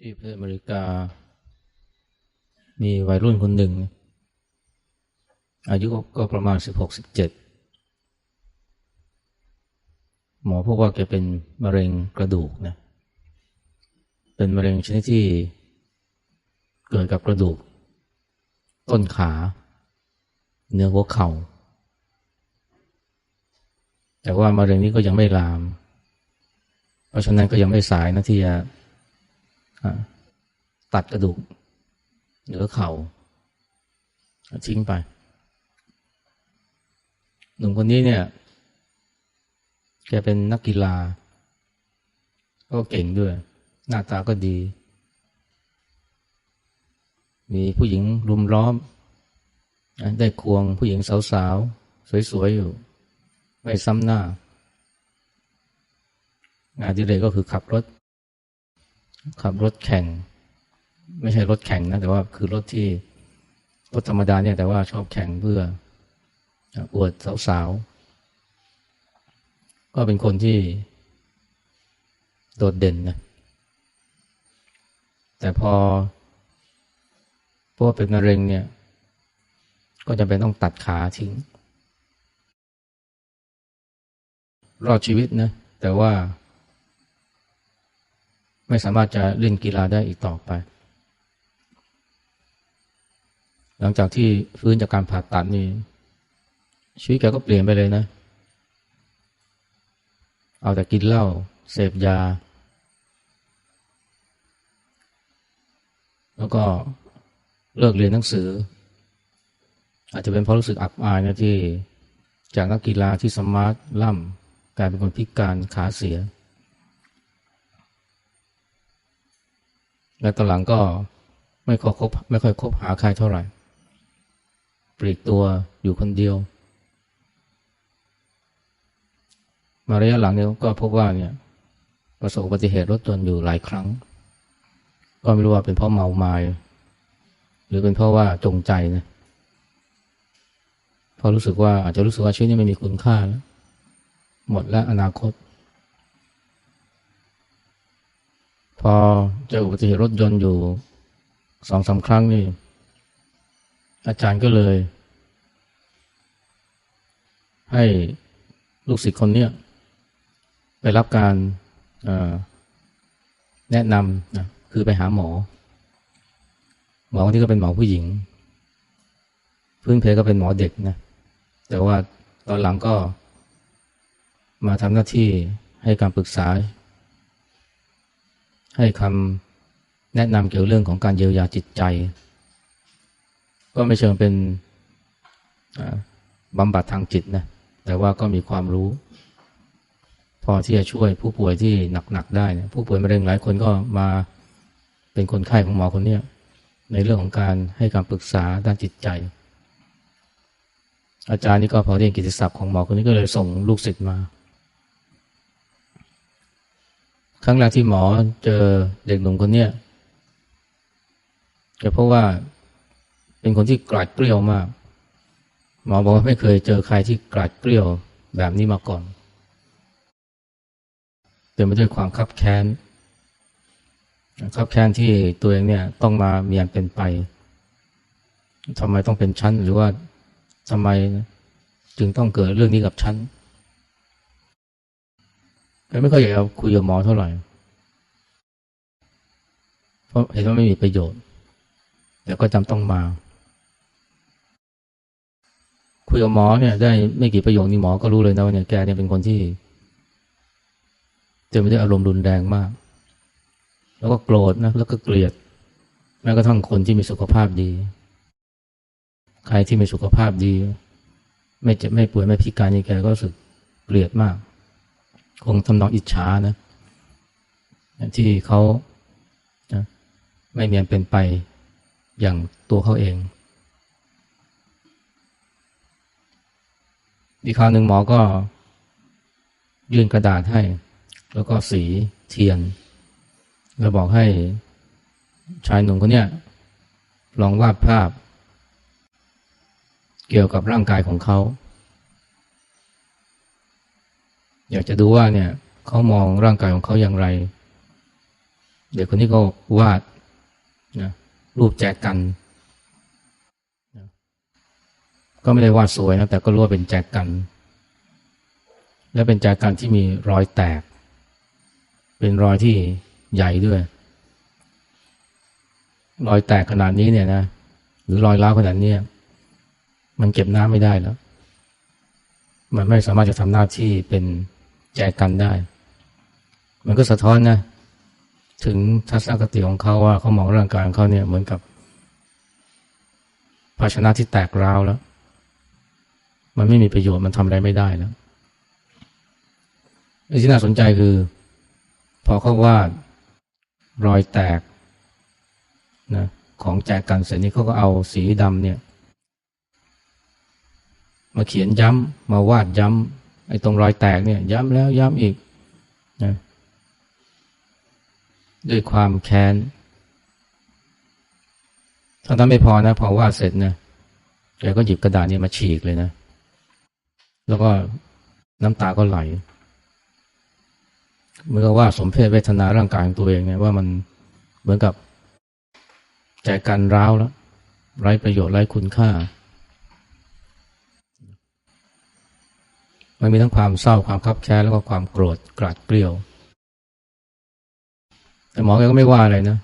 ที่ประเทศอเมริกา มีวัยรุ่นคนหนึ่ง อายุก็ประมาณสิบหกสิบเจ็ดหมอพบว่าแกเป็นมะเร็งกระดูกนะ เป็นมะเร็งชนิดที่เกิดกับกระดูก ต้นขา เนื้อหัวเขา่า แต่ว่ามะเร็งนี้ก็ยังไม่ลาม เพราะฉะนั้นก็ยังไม่สายนะที่จะ ตัดกระดูก เหนือเขา่าทิ้งไป หนุ่มคนนี้เนี่ย แกเป็นนักกีฬา ก็เก่งด้วย หน้าตาก็ดี มีผู้หญิงรุมล้อม ได้ควงผู้หญิงสาวๆ สวยๆ อยู่ ไม่ซ้ำหน้างานที่เลยก็คือขับรถ ขับรถแข่ง ไม่ใช่รถแข่งนะแต่ว่าคือรถที่รถธรรมดาเนี่ยแต่ว่าชอบแข่งเพื่ออวดสาวๆ ก็เป็นคนที่โดดเด่นนะแต่พอเพราะว่าเป็นมะเร็งเนี่ย ก็จะเป็นต้องตัดขาทิ้ง รอดชีวิตนะ แต่ว่า ไม่สามารถจะเล่นกีฬาได้อีกต่อไป หลังจากที่ฟื้นจากการผ่าตัดนี่ชีวิตแกก็เปลี่ยนไปเลยนะ เอาแต่กินเหล้าเสพยา แล้วก็เลิกเรียนหนังสือ อาจจะเป็นเพราะรู้สึกอับอายนะที่จากนักกีฬาที่สมาร์ทล่ำกลายเป็นคนพิการขาเสีย และตอนหลังก็ไม่ค่อยคบไม่ค่อยคบหาใครเท่าไหร่ ปลีกตัวอยู่คนเดียว มาระยะหลังเนี่ยก็พบว่าเนี่ยประสบอุบัติเหตุรถยนต์อยู่หลายครั้ง ก็ไม่รู้ว่าเป็นเพราะเมาไมา้หรือเป็นเพราะว่าจงใจนะเพราะรู้สึกว่าอาจจะรู้สึกว่าชีวิตนี้ไม่มีคุณค่าแล้วหมดแล้วอนาคต พ อเจออุบัติเหตุรถยนต์อยู่สองสาครั้งนี่ อาจารย์ก็เลย ให้ลูกศิษย์คนนี้ไปรับการแนะนำนะคือไปหาหมอ หมอคนที่ก็เป็นหมอผู้หญิง พื้นเพก็เป็นหมอเด็กนะแต่ว่าตอนหลังก็มาทำหน้าที่ให้การปรึกษา ให้คำแนะนำเกี่ยวเรื่องของการเยียวยาจิตใจ ก็ไม่เชิงเป็นบำบัดทางจิตนะแต่ว่าก็มีความรู้ พอที่จะช่วยผู้ป่วยที่หนักๆได้นะผู้ป่วยมะเร็งหลายคนก็มาเป็นคนไข้ของหมอคนนี้ในเรื่องของการให้การปรึกษาด้านจิตใจ อาจารย์นี่ก็พอเรียนกิตติศัพท์ของหมอคนนี้ก็เลยส่งลูกศิษย์มา ครั้งแรกที่หมอเจอเด็กหนุ่มคนนี้ก็เพราะว่าเป็นคนที่กราดเกลียวมาก หมอบอกว่าไม่เคยเจอใครที่กราดเกลียวแบบนี้มาก่อนเต็มไปด้วยความคับแค้นคับแค้นที่ตัวเองเนี่ยต้องมาเมียนเป็นไปทำไมต้องเป็นชั้นหรือว่าทำไมจึงต้องเกิดเรื่องนี้กับชั้น ไม่ค่อยอยากเอาคุยกับหมอเท่าไหร่ เพราะเห็นว่าไม่มีประโยชน์ แต่ก็จำต้องมา คุยกับหมอเนี่ย ได้ไม่กี่ประโยคนี้หมอก็รู้เลยนะว่าเนี่ยแกเนี่ยเป็นคนที่เต็มไปด้วยอารมณ์รุนแรงมาก แล้วก็โกรธนะ แล้วก็เกลียด แม้กระทั่งคนที่มีสุขภาพดี ใครที่มีสุขภาพดี ไม่เจ็บไม่ป่วยไม่พิการนี่แกก็รู้สึกเกลียดมาก คงทำนองอิจฉานะ ที่เขาไม่มีนเป็นไปอย่างตัวเขาเองอีกคราวหนึ่งหมอก็ยื่นกระดาษให้ แล้วก็สีเทียนเราบอกให้ชายหนุ่มคนนี้ลองวาดภาพ เกี่ยวกับร่างกายของเขา อยากจะดูว่าเนี่ยเขามองร่างกายของเขาอย่างไร เด็กคนนี้ก็วาดนะรูปแจกันนะก็ไม่ได้วาดสวยนะแต่ก็รู้ว่าเป็นแจกัน และเป็นแจกันที่มีรอยแตก เป็นรอยที่ใหญ่ด้วย รอยแตกขนาดนี้เนี่ยนะหรือรอยร้าวขนาดเนี้ยมันเก็บน้ำไม่ได้แล้ว มันไม่สามารถจะทำหน้าที่เป็น แจกันได้ มันก็สะท้อนนะ ถึงทัศนคติของเขาว่าเขามองร่างกายของเขาเนี่ยเหมือนกับ ภาชนะที่แตกร้าวแล้ว มันไม่มีประโยชน์มันทำอะไรไม่ได้แล้วที่น่าสนใจคือ พอเขาวาดรอยแตกนะของแจกันเสร็จนี้เขาก็เอาสีดำเนี่ย มาเขียนย้ำมาวาดย้ำ ไอ้ตรงรอยแตกเนี่ย ย้ำแล้วย้ำอีกนะด้วยความแค้นถ้าทำไม่พอนะพอวาดเสร็จนะแกก็หยิบกระดาษเนี่ยมาฉีกเลยนะ แล้วก็น้ำตาก็ไหลเมื่อว่าสมเพศเวทนาร่างกายของตัวเองเนี่ยว่ามันเหมือนกับใจกันร้าวแล้วไร้ประโยชน์ไร้คุณค่า มันมีทั้งความเศร้าความคับแค้นแล้วก็ความโกรธกราดเกลียว แต่หมอแกก็ไม่ว่าอะไรนะ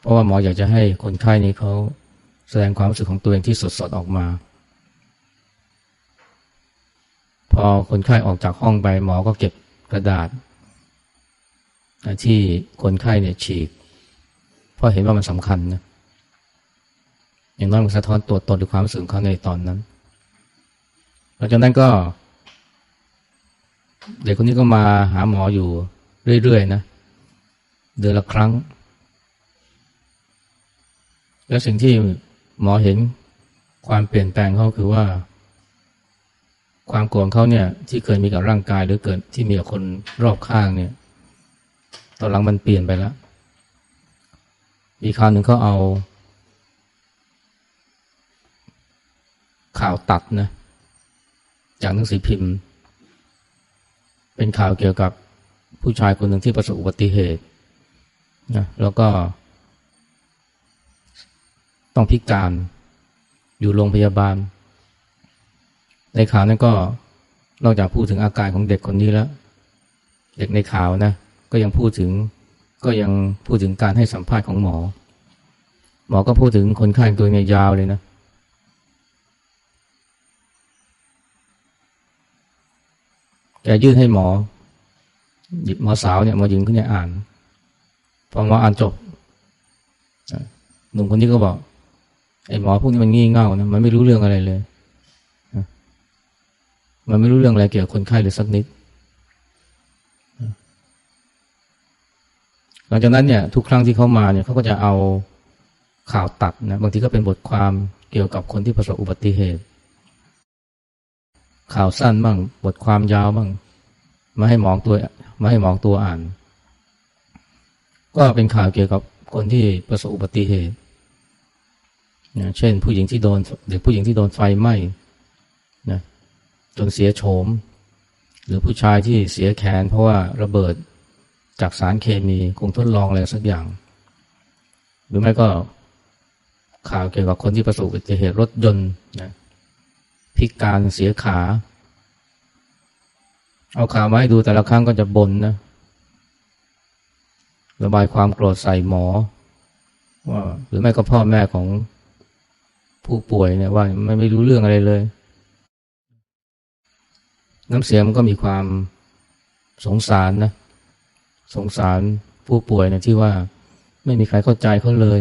เพราะว่าหมออยากจะให้คนไข้นี้เขาแสดงความรู้สึกของตัวเองที่สดๆออกมา พอคนไข้ออกจากห้องไปหมอก็เก็บกระดาษ ที่คนไข้เนี่ยฉีก เพราะเห็นว่ามันสำคัญนะอย่างน้อยมันสะท้อนตัวตนหรือความรู้สึกของเขาในตอนนั้นหลังจากนั้นก็ เด็กคนนี้ก็มาหาหมออยู่เรื่อยๆนะ เดือนละครั้ง แล้วสิ่งที่หมอเห็นความเปลี่ยนแปลงเขาคือว่า ความโกรธเขาเนี่ย ที่เคยมีกับร่างกายหรือเกิดที่มีกับคนรอบข้างเนี่ย ตอนหลังมันเปลี่ยนไปแล้วอีกคราวหนึ่งเขาเอา ข่าวตัดนะ จากหนังสือพิมพ์ เป็นข่าวเกี่ยวกับผู้ชายคนหนึ่งที่ประสบอุบัติเหตุนะแล้วก็ ต้องพิการอยู่โรงพยาบาล ในข่าวนั้นก็นอกจากพูดถึงอาการของเด็กคนนี้แล้ว เด็กในข่าวนะ ก็ยังพูดถึงก็ยังพูดถึงการให้สัมภาษณ์ของหมอ หมอก็พูดถึงคนไข้ตัวเนี่ยยาวเลยนะ แกยื่นให้หมอ หยิบหมอสาวเนี่ยมายืนขึ้นเนี่ยอ่านพอหมออ่านจบหนุ่มคนนี้ก็บอกไอ้หมอพวกนี้มันงี่เง่านะมันไม่รู้เรื่องอะไรเลยมันไม่รู้เรื่องอะไรเกี่ยวกับคนไข้เลยสักนิดหลังจากนั้นเนี่ยทุกครั้งที่เขามาเนี่ยเขาก็จะเอาข่าวตัดนะบางทีก็เป็นบทความเกี่ยวกับคนที่ประสบอุบัติเหตุ ข่าวสั้นบ้างบทความยาวบ้างมาให้หมองตัวมาให้หมองตัวอ่าน ก็เป็นข่าวเกี่ยวกับคนที่ประสบอุบัติเหตุนะเช่นผู้หญิงที่โดนเด็กผู้หญิงที่โดนไฟไหม้นะจนเสียโฉม หรือผู้ชายที่เสียแขน เพราะว่าระเบิดจากสารเคมีคงทดลองอะไรสักอย่าง หรือไม่ก็ข่าวเกี่ยวกับคนที่ประสบอุบัติเหตุรถยนต์นะพิการเสียขา เอาข่าวมาให้ดูแต่ละครั้งก็จะบ่นนะระบายความโกรธใส่หมอ ว่าหรือไม่ก็พ่อแม่ของผู้ป่วยเนี่ยว่าไม่ไม่รู้เรื่องอะไรเลย น้ำเสียงมันก็มีความสงสารนะ สงสารผู้ป่วยนะที่ว่าไม่มีใครเข้าใจเขาเลย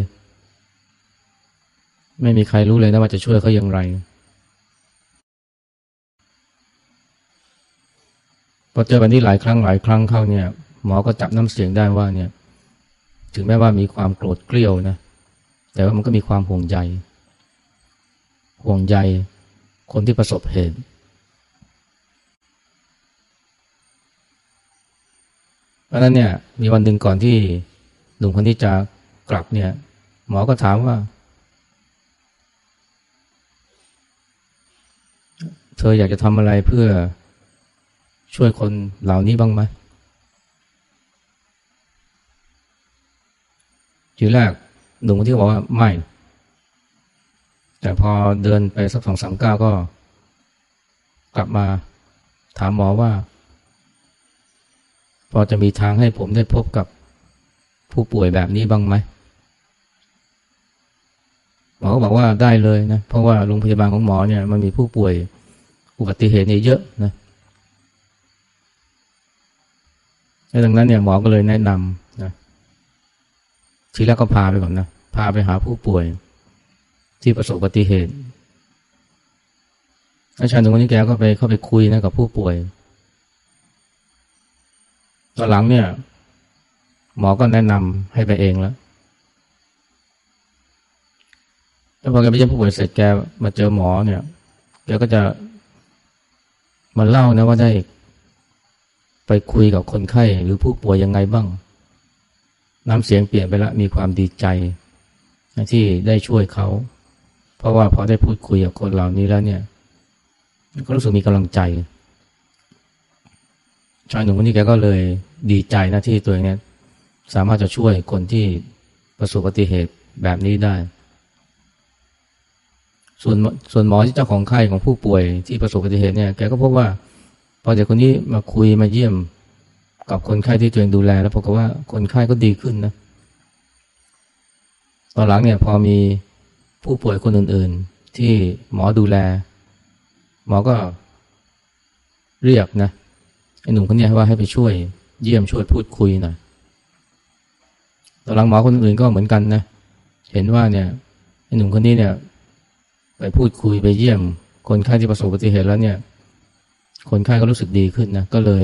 ไม่มีใครรู้เลยนะว่าจะช่วยเขาอย่างไร พอเจอแบบนี้หลายครั้งหลายครั้งเข้าเนี่ยหมอก็จับน้ำเสียงได้ว่าเนี่ย ถึงแม้ว่ามีความโกรธเกลียวนะแต่ว่ามันก็มีความห่วงใยห่วงใยคนที่ประสบเหตุเพราะนั้นเนี่ย มีวันหนึ่งก่อนที่หนุ่มคนที่จะกลับเนี่ย หมอก็ถามว่า เธออยากจะทำอะไรเพื่อ ช่วยคนเหล่านี้บ้างไหมทีแรกหนุ่มคนที่บอกว่าไม่ แต่พอเดินไปสักสองสามก้าวก็ กลับมาถามหมอว่า พอจะมีทางให้ผมได้พบกับผู้ป่วยแบบนี้บ้างไหมหมอก็บอกว่าได้เลยนะ เพราะว่าโรงพยาบาลของหมอเนี่ยมันมีผู้ป่วยอุบัติเหตุเนี่ยเยอะนะแดังนั้นเนี่ยหมอก็เลยแนะนำนะทีแรกก็พาไปก่อนนะพาไปหาผู้ป่วย ที่ประสบอุบัติเหตุอาจารย์ตรงนี้แกก็ไปเข้าไปคุยนะกับผู้ป่วยตอนหลังเนี่ย หมอก็แนะนำให้ไปเองแล้วแล้วพอแกไปเยี่ยมผู้ป่วยเสร็จแกมาเจอหมอเนี่ยแกก็จะมาเล่านะว่าได้ คุยกับคนไข้หรือผู้ป่วยยังไงบ้าง น้ำเสียงเปลี่ยนไปละมีความดีใจที่ได้ช่วยเขา เพราะว่าพอได้พูดคุยกับคนเหล่านี้แล้วเนี่ย ก็รู้สึกมีกำลังใจชายหนุ่มคนนี้แกก็เลยดีใจนะที่ตัวเองเนี่ยสามารถจะช่วยคนที่ประสบอุบัติเหตุแบบนี้ได้ ส่วนส่วนหมอที่เจ้าของไข้ของผู้ป่วยที่ประสบอุบัติเหตุเนี่ยแกก็พบว่า พอเด็กคนนี้มาคุยมาเยี่ยมกับคนไข้ที่ตัวเองดูแล แล้วพบว่าคนไข้ก็ดีขึ้นนะตอนหลังเนี่ยพอมีผู้ป่วยคนอื่น ๆ ที่หมอดูแล หมอก็เรียกนะไอ้หนุ่มคนนี้ว่าให้ไปช่วย เยี่ยมช่วยพูดคุยหน่อยตอนหลังหมอคนอื่นก็เหมือนกันนะเห็นว่าเนี่ยไอ้หนุ่มคนนี้เนี่ย ไปพูดคุยไปเยี่ยม คนไข้ที่ประสบอุบัติเหตุแล้วเนี่ย คนไข้ก็รู้สึกดีขึ้นนะก็เลย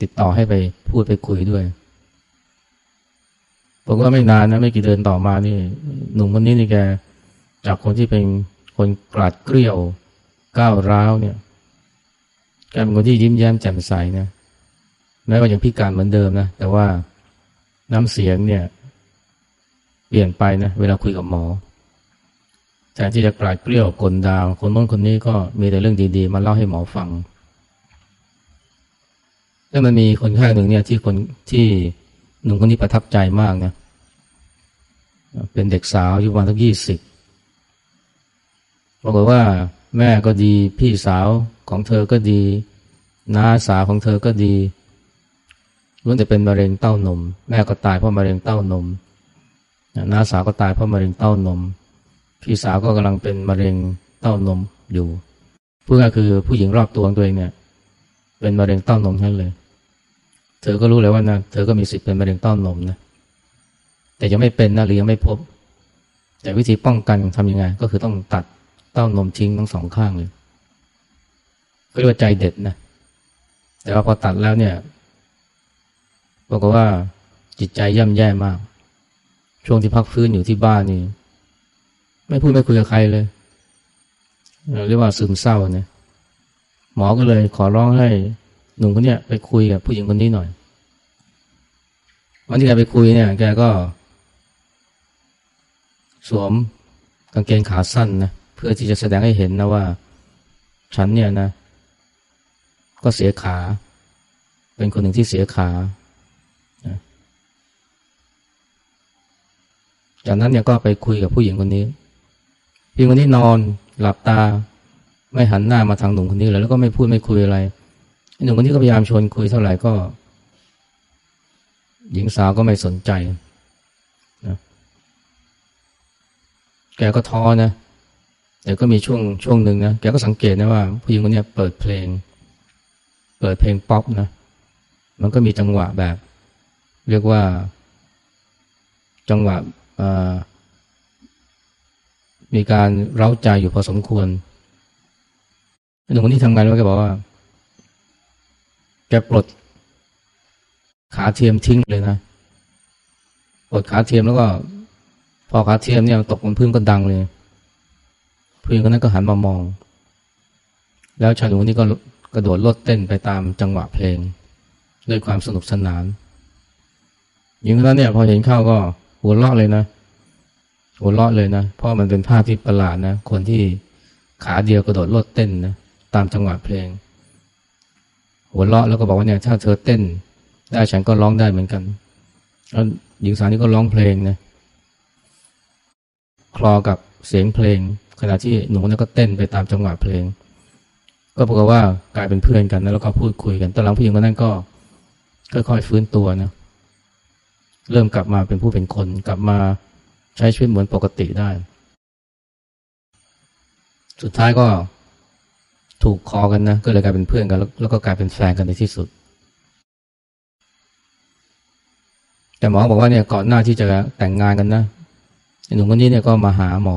ติดต่อให้ไปพูดไปคุยด้วยบอกว่าไม่นานนะไม่กี่เดือนต่อมานี่ หนุ่มคนนี้นี่แกจากคนที่เป็นคนกราดเกลียวก้าวร้าวเนี่ยแกเป็นคนที่ยิ้มแย้มแจ่มใสนะแม้ว่ายังพิการเหมือนเดิมนะแต่ว่าน้ำเสียงเนี่ย เปลี่ยนไปนะเวลาคุยกับหมอ แทนที่จะกลายเกลี้ยวกลดาว คนโน้นคนนี้ก็มีแต่เรื่องดีๆ มาเล่าให้หมอฟัง แล้วมันมีคนข้างหนึ่งเนี่ยที่คนที่หนุ่มคนนี้ประทับใจมากนะเป็นเด็กสาวอายุประมาณสักยี่สิบบอกว่าแม่ก็ดีพี่สาวของเธอก็ดีน้าสาวของเธอก็ดีล้วนแต่เป็นมะเร็งเต้านม แม่ก็ตายเพราะมะเร็งเต้านมน้าสาวก็ตายเพราะมะเร็งเต้านม พี่สาวก็กำลังเป็นมะเร็งเต้านมอยู่พูดง่ายคือผู้หญิงรอบตัวของตัวเองเนี่ย เป็นมะเร็งเต้านมทั้งเลย เธอก็รู้เลยว่านะเธอก็มีสิทธิ์เป็นมะเร็งเต้านมนะแต่ยังไม่เป็นนะหรือยังไม่พบ แต่วิธีป้องกันทำยังไง ก็คือต้องตัดเต้านมทิ้งทั้งสองข้างเลยก็เรียกว่าใจเด็ดนะแต่ว่าพอตัดแล้วเนี่ยบอกว่าจิตใจย่ำแย่มาก ช่วงที่พักฟื้นอยู่ที่บ้านนี่ ไม่พูดไม่คุยกับใครเลยเรียกว่าซึมเศร้าเนี่ยหมอก็เลยขอร้องให้หนุ่มคนเนี้ยไปคุยกับผู้หญิงคนนี้หน่อย วันที่แกไปคุยเนี่ย แกก็ สวมกางเกงขาสั้นนะเพื่อที่จะแสดงให้เห็นนะว่า ฉันเนี่ยนะ ก็เสียขา เป็นคนหนึ่งที่เสียขาจากนั้นเนี่ยก็ไปคุยกับผู้หญิงคนนี้ ผู้หญิงคนนี้นอนหลับตา ไม่หันหน้ามาทางหนุ่มคนนี้เลยแล้วก็ไม่พูดไม่คุยอะไรหนุ่มคนนี้ก็พยายามชวนคุยเท่าไหร่ก็ หญิงสาวก็ไม่สนใจนะแกก็ท้อนะแต่ก็มีช่วงช่วงหนึ่งนะแกก็สังเกตนะว่าผู้หญิงคนนี้เปิดเพลง เปิดเพลงป๊อปนะมันก็มีจังหวะแบบ เรียกว่า จังหวะ มีการเร้าใจอยู่พอสมควรหนุ่มคนนี้ทำงานแล้วแกบอกว่า แกปลด ขาเทียมทิ้งเลยนะปลดขาเทียมแล้วก็ พอขาเทียมเนี่ยตกบนพื้นก็ดังเลยผู้หญิงคนนั้นก็หันมามอง แล้วชายหนุ่มคนนี้ก็กระโดดโลดเต้นไปตามจังหวะเพลง ด้วยความสนุกสนานหญิงคนนั้นเนี่ยพอเห็นเข้าก็หัวเราะเลยนะ หัวเราะเลยนะ เพราะมันเป็นภาพที่ประหลาดนะ คนที่ขาเดียวกระโดดโลดเต้นนะตามจังหวะเพลง หัวเราะแล้วก็บอกว่าเนี่ยถ้าเธอเต้น ได้ฉันก็ร้องได้เหมือนกันแล้วหญิงสาวนี่ก็ร้องเพลงนะคลอกับเสียงเพลง ขณะที่หนุ่มคนนั้นก็เต้นไปตามจังหวะเพลง ก็ปรากฏว่ากลายเป็นเพื่อนกันนะแล้วก็พูดคุยกันตอนหลังผู้หญิงคนนั้นก็ค่อยๆฟื้นตัวนะเริ่มกลับมาเป็นผู้เป็นคนกลับมา ใช้ชีวิตเหมือนปกติได้ สุดท้ายก็ถูกคอกันนะ ก็เลยกลายเป็นเพื่อนกัน แล้วก็กลายเป็นแฟนกันในที่สุด แต่หมอบอกว่าเนี่ยก่อนหน้าที่จะแต่งงานกันนะหนุ่มคนนี้เนี่ยก็มาหาหมอ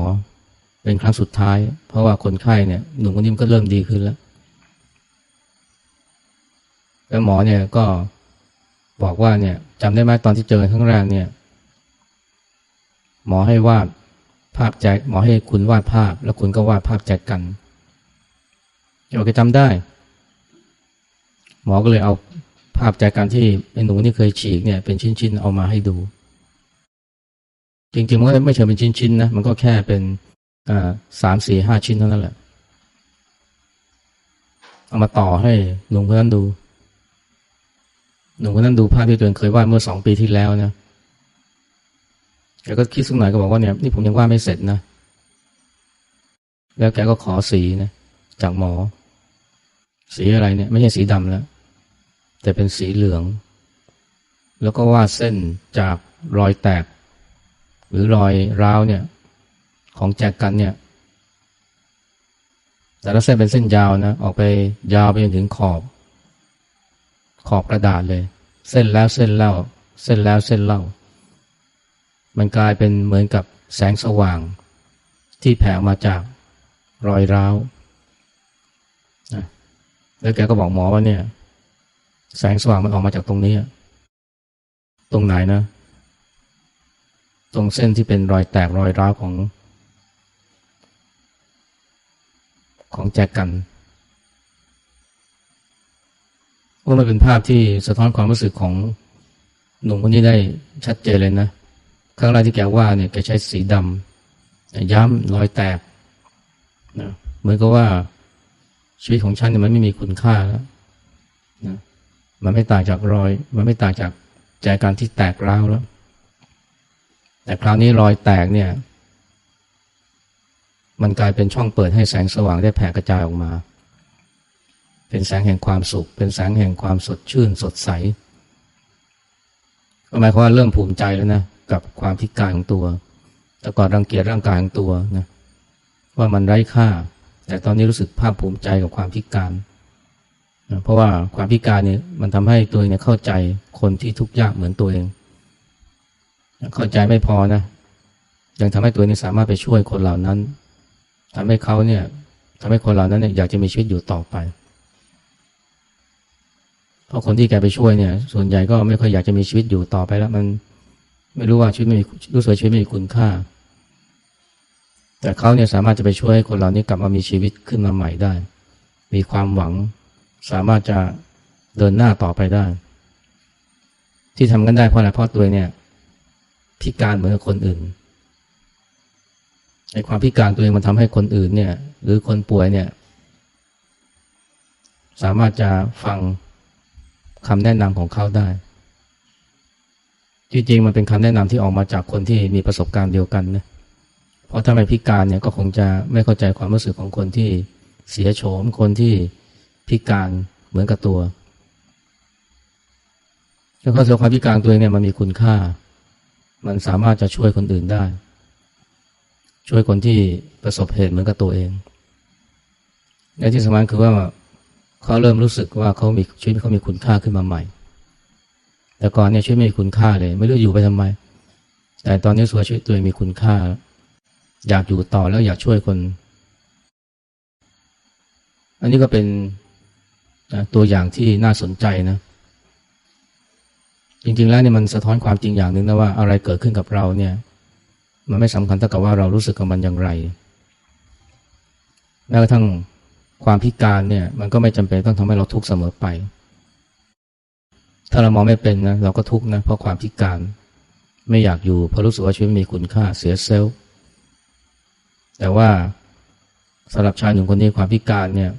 เป็นครั้งสุดท้าย เพราะว่าคนไข้เนี่ยหนุ่มคนนี้มันก็เริ่มดีขึ้นแล้วแล้วหมอเนี่ยก็บอกว่าเนี่ยจำได้ไหมตอนที่เจอครั้งแรกเนี่ย หมอให้วาดภาพแจกหมอให้คุณวาดภาพ แล้วคุณก็วาดภาพแจกกันโอเคจำได้ หมอก็เลยเอาภาพแจกกันที่ไอ้หนูที่เคยฉีกเนี่ยเป็นชิ้นๆเอามาให้ดู จริงๆมันก็ไม่เชิงเป็นชิ้นๆนะมันก็แค่เป็นอ่าสามสี่ห้าชิ้นเท่านั้นแหละเอามาต่อให้หนุ่มคนนั้นดูหนุ่มคนนั้นดูภาพที่ตัวเองเคยวาดเมื่อสองปีที่แล้วนะ แกก็คิดสักหน่อยก็บอกว่าเนี่ยนี่ผมยังวาดไม่เสร็จนะ แล้วแกก็ขอสีนะ จากหมอ สีอะไรเนี่ย ไม่ใช่สีดำแล้ว แต่เป็นสีเหลือง แล้วก็วาดเส้นจากรอยแตก หรือรอยร้าวเนี่ย ของแจกันเนี่ย แต่ละเส้นเป็นเส้นยาวนะ ออกไปยาวไปจนถึงขอบ ขอบกระดาษเลย เส้นแล้วเส้นเล่า เส้นแล้วเส้นเล่า มันกลายเป็นเหมือนกับแสงสว่าง ที่แผ่ออกมาจากรอยร้าวนะแล้วแกก็บอกหมอว่าเนี่ย แสงสว่างมันออกมาจากตรงนี้ ตรงไหนนะ ตรงเส้นที่เป็นรอยแตกรอยร้าวของ ของแจกันว่ามันเป็นภาพที่สะท้อนความรู้สึกของหนุ่มคนนี้ได้ชัดเจนเลยนะ ครั้งแรกที่แกว่าเนี่ยแกใช้สีดำย้ำรอยแตกนะเหมือนกับว่าชีวิตของฉันเนี่ยมันไม่มีคุณค่าแล้วนะมันไม่ต่างจากรอย มันไม่ต่างจากแจกันที่แตกร้าวแล้ว แต่คราวนี้รอยแตกเนี่ย มันกลายเป็นช่องเปิดให้แสงสว่างได้แผ่กระจายออกมา เป็นแสงแห่งความสุข เป็นแสงแห่งความสดชื่น สดใสก็หมายความว่าเริ่มภูมิใจแล้วนะ กับความพิการของตัว แต่ก่อนรังเกียจร่างกายของตัวนะว่ามันไร้ค่า แต่ตอนนี้รู้สึกภาคภูมิใจกับความพิการนะเพราะว่าความพิการเนี่ยมันทำให้ตัวเองเนี่ยเข้าใจคนที่ทุกข์ยากเหมือนตัวเอง เข้าใจไม่พอนะยังทำให้ตัวเองสามารถไปช่วยคนเหล่านั้นทำให้เขาเนี่ยทำให้คนเหล่านั้นเนี่ยอยากจะมีชีวิตอยู่ต่อไป เพราะคนที่แกไปช่วยเนี่ย ส่วนใหญ่ก็ไม่ค่อยอยากจะมีชีวิตอยู่ต่อไปแล้วมัน ไม่รู้ว่าชีวิตไม่มีรู้สึกชีวิตไม่มีคุณค่า แต่เขาเนี่ยสามารถจะไปช่วยให้คนเหล่านี้กลับมามีชีวิตขึ้นมาใหม่ได้ มีความหวัง สามารถจะเดินหน้าต่อไปได้ ที่ทำกันได้เพราะอะไรเพราะตัวเนี่ย พิการเหมือนคนอื่นในความพิการตัวเองมันทำให้คนอื่นเนี่ย หรือคนป่วยเนี่ย สามารถจะฟังคำแนะนำของเขาได้ จริงๆมันเป็นคำแนะนำที่ออกมาจากคนที่มีประสบการณ์เดียวกันนะเพราะถ้าไม่พิการเนี่ยก็คงจะไม่เข้าใจความรู้สึกของคนที่เสียโฉมคนที่พิการเหมือนกับตัวแล้วก็ส่วนความพิการตัวเองเนี่ยมันมีคุณค่า มันสามารถจะช่วยคนอื่นได้ ช่วยคนที่ประสบเหตุเหมือนกับตัวเองและที่สำคัญคือว่าเขาเริ่มรู้สึกว่าเขามีชีวิตเขามีคุณค่าขึ้นมาใหม่ แต่ก่อนเนี่ยชีวิตไม่มีคุณค่าเลย ไม่รู้อยู่ไปทำไม แต่ตอนนี้สัวชีวิตตัวเองมีคุณค่า อยากอยู่ต่อแล้วอยากช่วยคน อันนี้ก็เป็นตัวอย่างที่น่าสนใจนะ จริงๆแล้วเนี่ยมันสะท้อนความจริงอย่างหนึ่งนะว่าอะไรเกิดขึ้นกับเราเนี่ย มันไม่สำคัญเท่ากับว่าเรารู้สึกกับมันอย่างไรแม้กระทั่งความพิการเนี่ย มันก็ไม่จำเป็นต้องทำให้เราทุกข์เสมอไป ถ้าเรามองไม่เป็นนะเราก็ทุกข์นะเพราะความพิการ ไม่อยากอยู่เพราะรู้สึกว่าชีวิตมีคุณค่าเสียเซลล์แต่ว่าสำหรับชายหนุ่มคนนี้ความพิการเนี่ย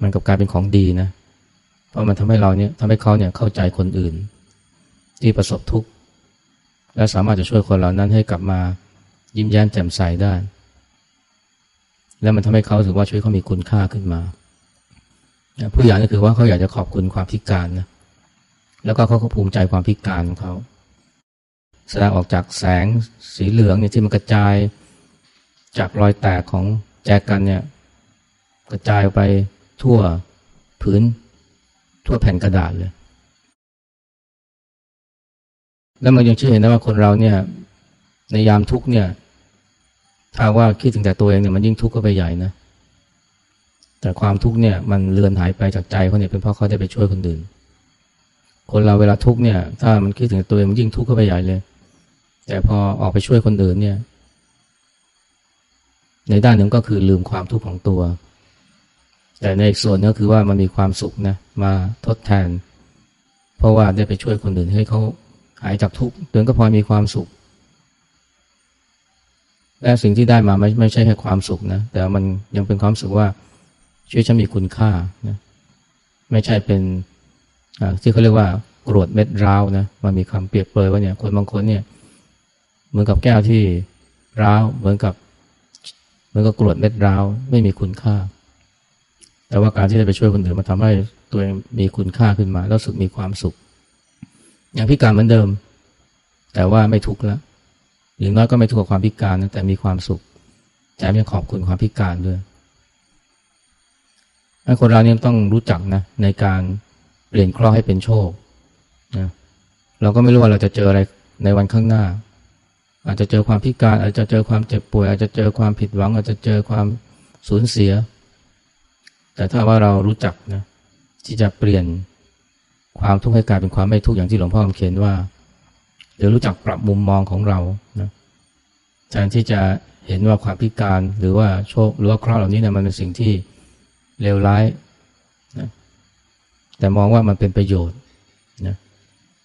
มันกับกลายเป็นของดีนะ เพราะมันทำให้เราเนี่ยทำให้เขาเนี่ยเข้าใจคนอื่น ที่ประสบทุกข์และสามารถจะช่วยคนเหล่านั้นให้กลับมายิ้มแย้มแจ่มใสได้ และมันทำให้เขารู้สึกว่าชีวิตเขามีคุณค่าขึ้นมา ผู้อย่างก็คือว่าเขาอยากจะขอบคุณความพิการนะ แล้วก็เขาก็ภูมิใจความพิการของเขาแสดงออกจากแสงสีเหลืองเนี่ยที่มันกระจายจากรอยแตกของแจกันเนี่ยกระจายไปทั่วพื้นทั่วแผ่นกระดาษเลย แล้วมันยังชื่อเห็นได้ว่าคนเราเนี่ยในยามทุกเนี่ยถ้าว่าคิดถึงแต่ตัวเองเนี่ยมันยิ่งทุกข์ก็ไปใหญ่นะแต่ความทุกข์เนี่ยมันเลือนหายไปจากใจเขาเนี่ยเป็นเพราะเขาได้ไปช่วยคนอื่น คนเราเวลาทุกเนี่ย ถ้ามันคิดถึงตัวเองมันยิ่งทุกข์ก็ไปใหญ่เลย แต่พอออกไปช่วยคนอื่นเนี่ย ในด้านหนึ่งก็คือลืมความทุกข์ของตัว แต่ในอีกส่วนก็คือว่ามันมีความสุขนะมาทดแทน เพราะว่าได้ไปช่วยคนอื่นให้เขาหายจากทุกข์ตัวเองก็พอมีความสุข และสิ่งที่ได้มาไม่ไม่ใช่แค่ความสุขนะแต่มันยังเป็นความสุขว่าชีวิตฉันมีคุณค่านะไม่ใช่เป็น ที่เขาเรียกว่ากรวดเม็ดร้าวนะมันมีคำเปรียบเปรยว่าเนี่ยคนบางคนเนี่ยเหมือนกับแก้วที่ร้าวเหมือนกับเหมือนกับกรวดเม็ดร้าวไม่มีคุณค่า แต่ว่าการที่ได้ไปช่วยคนอื่นมันทำให้ตัวเองมีคุณค่าขึ้นมา แล้วสุขมีความสุข อย่างพิการเหมือนเดิม แต่ว่าไม่ทุกข์แล้วอย่างน้อยก็ไม่ทุกข์กับความพิการนะแต่มีความสุขแถมยังขอบคุณความพิการด้วยคนเราเนี่ยต้องรู้จักนะในการ เปลี่ยนเคราะห์ให้เป็นโชคนะเราก็ไม่รู้ว่าเราจะเจออะไรในวันข้างหน้า อาจจะเจอความพิการ อาจจะเจอความเจ็บป่วย อาจจะเจอความผิดหวัง อาจจะเจอความสูญเสีย แต่ถ้าว่าเรารู้จักนะที่จะเปลี่ยนความทุกข์ให้กลายเป็นความไม่ทุกข์อย่างที่หลวงพ่อเขียนว่าหรือรู้จักปรับมุมมองของเรานะแทนที่จะเห็นว่าความพิการหรือว่าโชคหรือว่าเคราะห์เหล่านี้เนี่ยมันเป็นสิ่งที่เลวร้าย แต่มองว่ามันเป็นประโยชน์นะ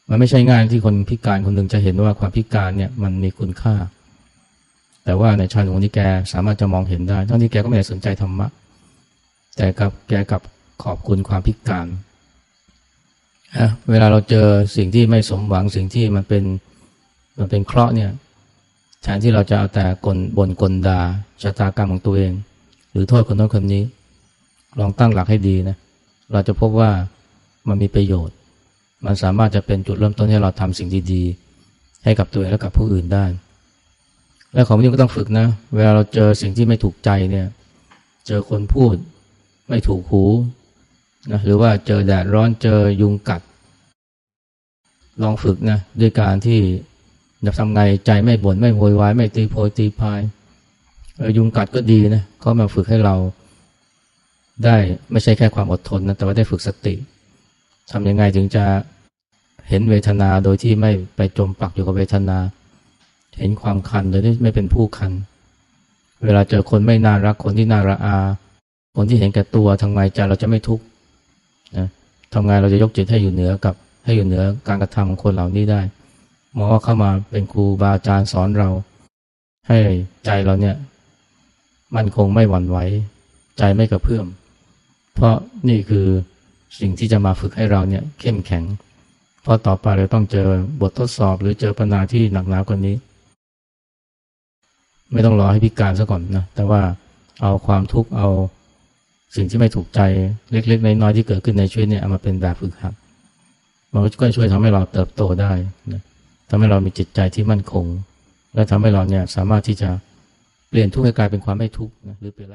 มันไม่ใช่งายที่คนพิการคนหนึ่งจะเห็นว่าความพิการเนี่ยมันมีคุณค่า แต่ว่าในชาติของนี้แกสามารถจะมองเห็นได้ทั้งที่แกก็ไม่ได้สนใจธรรมะ แต่กับแกกับขอบคุณความพิการเวลาเราเจอสิ่งที่ไม่สมหวังสิ่งที่มันเป็นมันเป็นเคราะห์เนี่ยแทนที่เราจะเอาแต่กลบนกลดาชะตากรรมของตัวเอง หรือโทษคนนั้นคนนี้ ลองตั้งหลักให้ดีนะเราจะพบว่า มันมีประโยชน์ มันสามารถจะเป็นจุดเริ่มต้นให้เราทำสิ่งดีๆ ให้กับตัวเองและกับผู้อื่นได้ และของนี้ก็ต้องฝึกนะ เวลาเราเจอสิ่งที่ไม่ถูกใจเนี่ย เจอคนพูดไม่ถูกหูนะหรือว่าเจอแดดร้อนเจอยุงกัด ลองฝึกนะด้วยการที่จะทำไงใจไม่บน่นไม่โวยวายไม่ตีโพยตีพายยุงกัดก็ดีนะเขามาฝึกให้เราได้ไม่ใช่แค่ความอดทนนะแต่ว่าได้ฝึกสติ ทำยังไงถึงจะเห็นเวทนาโดยที่ไม่ไปจมปักอยู่กับเวทนา เห็นความคันโดยที่ไม่เป็นผู้คัน เวลาเจอคนไม่น่ารักคนที่น่าระอา คนที่เห็นแก่ตัวทางไงใจเราจะไม่ทุกข์นะทำไงเราจะยกจิตให้อยู่เหนือกับให้อยู่เหนือการกระทำของคนเหล่านี้ได้มองว่าเข้ามาเป็นครูบาอาจารย์สอนเรา ให้ใจเราเนี่ยมันคงไม่หวั่นไหวใจไม่กระเพื่อม เพราะนี่คือ สิ่งที่จะมาฝึกให้เราเนี่ยเข้มแข็ง เพราะต่อไปเราต้องเจอบททดสอบหรือเจอปัญหาที่หนักหนากว่านี้ ไม่ต้องรอให้พิการซะก่อนนะ แต่ว่าเอาความทุกข์เอาสิ่งที่ไม่ถูกใจเล็กๆน้อยๆที่เกิดขึ้นในชีวิตเนี่ยเอามาเป็นแบบฝึกหัดมันก็ช่วยทำให้เราเติบโตได้นะทำให้เรามีจิตใจที่มั่นคง และทำให้เราเนี่ยสามารถที่จะเปลี่ยนทุกข์ให้กลายเป็นความไม่ทุกข์นะหรือเป็นอะไร